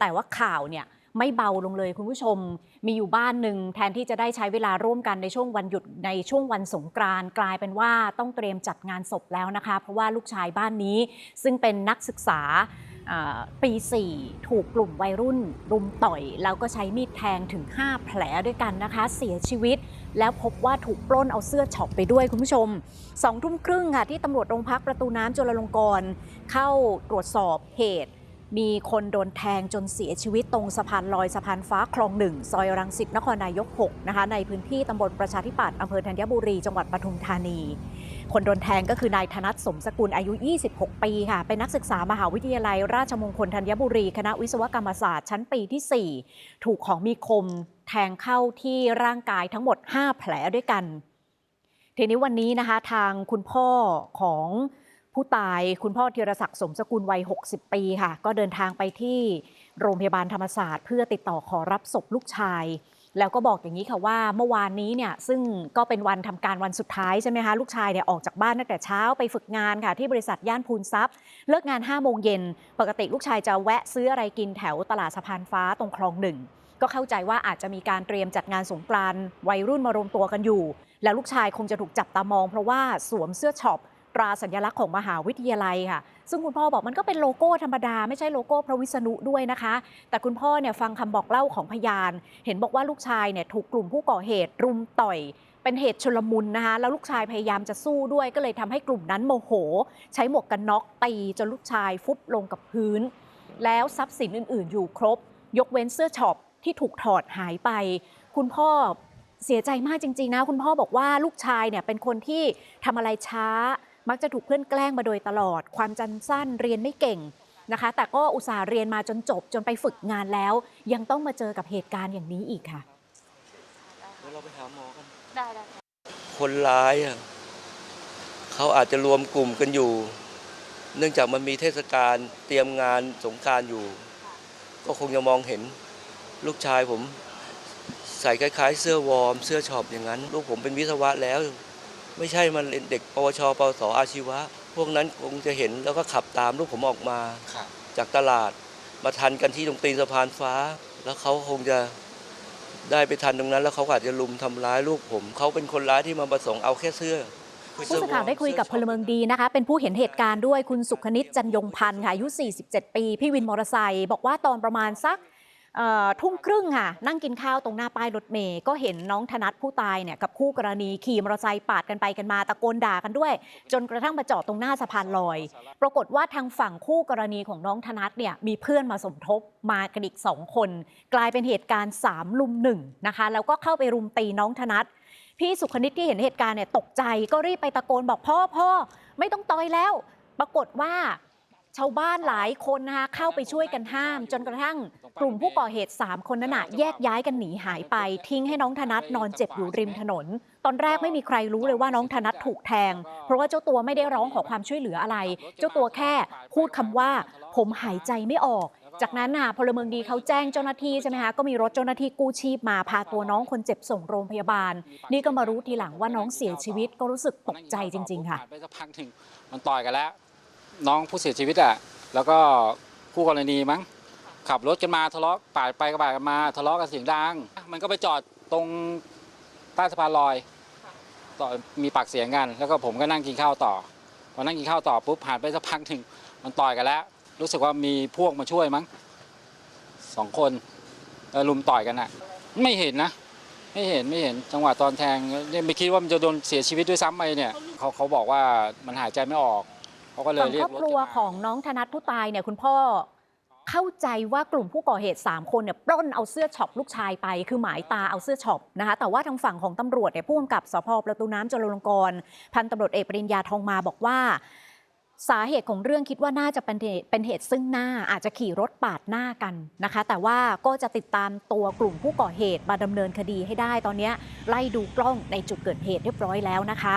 แต่ว่าข่าวเนี่ยไม่เบาลงเลยคุณผู้ชม มีอยู่บ้านหนึ่งแทนที่จะได้ใช้เวลาร่วมกันในช่วงวันหยุดในช่วงวันสงกรานต์กลายเป็นว่าต้องเตรียมจัดงานศพแล้วนะคะ เพราะว่าลูกชายบ้านนี้ซึ่งเป็นนักศึกษาอ่าปี4ถูกกลุ่มวัยรุ่น รุมต่อย แล้วก็ใช้มีดแทงถึง 5 แผลด้วยกันนะคะ เสียชีวิต แล้วพบว่าถูกปล้นเอาเสื้อช็อปไปด้วยคุณผู้ชมสองทุ่มครึ่งค่ะที่ตำรวจโรงพักประตูน้ำจุลลงกรณ์เข้าตรวจสอบเหตุ มีคนโดนแทงจนเสียชีวิตตรงสะพานลอยสะพานฟ้าคลองหนึ่งซอยรังสิตนครนายก 6 นะคะ ในพื้นที่ตำบลประชาธิปัตย์อำเภอธัญบุรี จังหวัดปทุมธานี คนโดนแทงก็คือนายธนัทสมสกุลอายุ 26 ปีค่ะ เป็นนักศึกษามหาวิทยาลัย ราชมงคลธัญบุรี คณะวิศวกรรมศาสตร์ชั้นปีที่ 4 ถูกของมีคม แทงเข้าที่ร่างกายทั้งหมด 5 แผลด้วยกัน ทีนี้วันนี้นะคะทางคุณพ่อของ ผู้ตายคุณพ่อธีรศักดิ์สมสกุลวัย 60 ปีค่ะ ก็เดินทางไปที่โรงพยาบาลธรรมศาสตร์ เพื่อติดต่อขอรับศพลูกชาย แล้วก็บอกอย่างนี้ค่ะว่าเมื่อวานนี้เนี่ยซึ่งก็เป็นวันทำการวันสุดท้ายใช่ไหมคะลูกชายเนี่ยออกจากบ้านตั้งแต่เช้าไปฝึกงานค่ะ ที่บริษัทย่านพูนทรัพย์ เลิกงาน5โมงเย็นปกติลูกชายจะแวะซื้ออะไรกินแถวตลาดสะพานฟ้าตรงคลองหนึ่งก็เข้าใจว่าอาจจะมีการเตรียมจัดงานสงกรานต์วัยรุ่นมารวมตัวกันอยู่ แล้วลูกชายคงจะถูกจับตามอง เพราะว่าสวมเสื้อช็อป ตราสัญลักษณ์ของมหาวิทยาลัยค่ะ ซึ่งคุณพ่อบอกมันก็เป็นโลโก้ธรรมดา ไม่ใช่โลโก้พระวิษณุด้วยนะคะ แต่คุณพ่อเนี่ยฟังคำบอกเล่าของพยาน เห็นบอกว่าลูกชายเนี่ยถูกกลุ่มผู้ก่อเหตุรุมต่อยเป็นเหตุชุลมุนนะคะ แล้วลูกชายพยายามจะสู้ด้วยก็เลยทำให้กลุ่มนั้นโมโห ใช้หมวกกันน็อกตีจนลูกชายฟุบลงกับพื้น แล้วทรัพย์สินอื่น ๆ อยู่ครบ ยกเว้นเสื้อช็อปที่ถูกถอดหายไป คุณพ่อเสียใจมากจริง ๆ นะ คุณพ่อบอกว่าลูกชายเนี่ยเป็นคนที่ทำอะไรช้า มักจะถูกเพื่อนแกล้งมาโดยตลอด ความจำสั้นเรียนไม่เก่งนะคะ แต่ก็อุตส่าห์เรียนมาจนจบจนไปฝึกงานแล้ว ยังต้องมาเจอกับเหตุการณ์อย่างนี้อีกค่ะเดี๋ยวเราไปหาหมอกันได้ได้คนร้ายอะเขาอาจจะรวมกลุ่มกันอยู่ เนื่องจากมันมีเทศกาลเตรียมงานสงกรารอยู่ ก็คงจะมองเห็นลูกชายผม ใส่คล้าย ๆ เสื้อวอร์ม เสื้อช็อปอย่างนั้น ลูกผมเป็นวิศวะแล้ว ไม่ใช่มันเด็กปวชปวสอาชีวะ พวกนั้นคงจะเห็นแล้วก็ขับตามลูกผมออกมาครับจากตลาดมาทันกันที่ตรงตีนสะพานฟ้า แล้วเขาคงจะได้ไปทันตรงนั้น แล้วเขาก็อาจจะลุมทำร้ายลูกผม เขาเป็นคนร้ายที่มาประสงค์เอาแค่เสื้อผู้สื่อข่าวได้คุยกับพลเมืองดีนะคะ เป็นผู้เห็นเหตุการณ์ด้วยคุณสุขนิตจันยงพันธ์ค่ะอายุ 47 ปี พี่วินมอเตอร์ไซค์บอกว่าตอนประมาณสักเอ่อ ทุ่มครึ่งค่ะ นั่งกินข้าวตรงหน้าป้ายรถเมย์ก็เห็นน้องธนัทผู้ตายเนี่ยกับคู่กรณีขี่มอเตอร์ไซค์ปาดกันไปกันมาตะโกนด่ากันด้วย จนกระทั่งมาจอดตรงหน้าสะพานลอย ปรากฏว่าทางฝั่งคู่กรณีของน้องธนัทเนี่ยมีเพื่อนมาสมทบมากันอีกสองคน กลายเป็นเหตุการณ์สามลุมหนึ่งนะคะ แล้วก็เข้าไปรุมตีน้องธนัทพี่สุขนิตที่เห็นเหตุการณ์เนี่ยตกใจก็รีบไปตะโกนบอกพ่อพ่อไม่ต้องต่อยแล้ว ปรากฏว่า ชาวบ้านหลายคนนะคะเข้าไปช่วยกันห้าม จนกระทั่งกลุ่มผู้ก่อเหตุ 3 คนนั้นนะแยกย้ายกันหนีหายไป ทิ้งให้น้องธนัทนอนเจ็บอยู่ริมถนน ตอนแรกไม่มีใครรู้เลยว่าน้องธนัทถูกแทง เพราะว่าเจ้าตัวไม่ได้ร้องขอความช่วยเหลืออะไร เจ้าตัวแค่พูดคำว่า ผมหายใจไม่ออกจากนั้นน่ะพลเมืองดีเขาแจ้งเจ้าหน้าที่ใช่ไหมคะก็มีรถเจ้าหน้าที่กู้ชีพมาพาตัวน้องคนเจ็บส่งโรงพยาบาล นี่ก็มารู้ทีหลังว่าน้องเสียชีวิตก็รู้สึกตกใจจริง ๆ ค่ะไปสักพักหนึ่งมันต่อยกันแล้ว น้องผู้เสียชีวิตอะแล้วก็คู่กรณีมั้งขับรถกันมาทะเลาะปาดไปกระบาดกันมา ทะเลาะกันเสียงดังมันก็ไปจอดตรงใต้สะพานลอยต่อมีปากเสียงกัน แล้วก็ผมก็นั่งกินข้าวต่อพอนั่งกินข้าวต่อปุ๊บผ่านไปสักพักหนึ่งมันต่อยกันแล้ว รู้สึกว่ามีพวกมาช่วยมั้งสองคนลุมต่อยกันอะไม่เห็นนะ ไม่เห็นไม่เห็นจังหวะตอนแทงเนี่ยไม่คิดว่ามันจะโดนเสียชีวิตด้วยซ้ำไปเนี่ยเขาเขาบอกว่ามันหายใจไม่ออก เขาก็เลยฝั่งเรียคกรอบรถครัวกันมา ของน้องธนัทผู้ตายเนี่ยคุณพ่อเข้าใจว่ากลุ่มผู้ก่อเหตุ 3 คนเนี่ยปล้นเอาเสื้อช็อปลูกชายไป คือหมายตาเอาเสื้อช็อปนะคะแต่ว่าทางฝั่งของตำรวจเนี่ยผู้กำกับสพประตูน้ำจุลลงกรณ์พันตำรวจเอกปริญญาทองมาบอกว่า สาเหตุของเรื่องคิดว่าน่าจะเป็นเหตุเป็นเหตุซึ่งหน้าอาจจะขี่รถปาดหน้ากันนะคะ แต่ว่าก็จะติดตามตัวกลุ่มผู้ก่อเหตุมาดำเนินคดีให้ได้ตอนนี้ไล่ดูกล้องในจุดเกิดเหตุเรียบร้อยแล้วนะคะ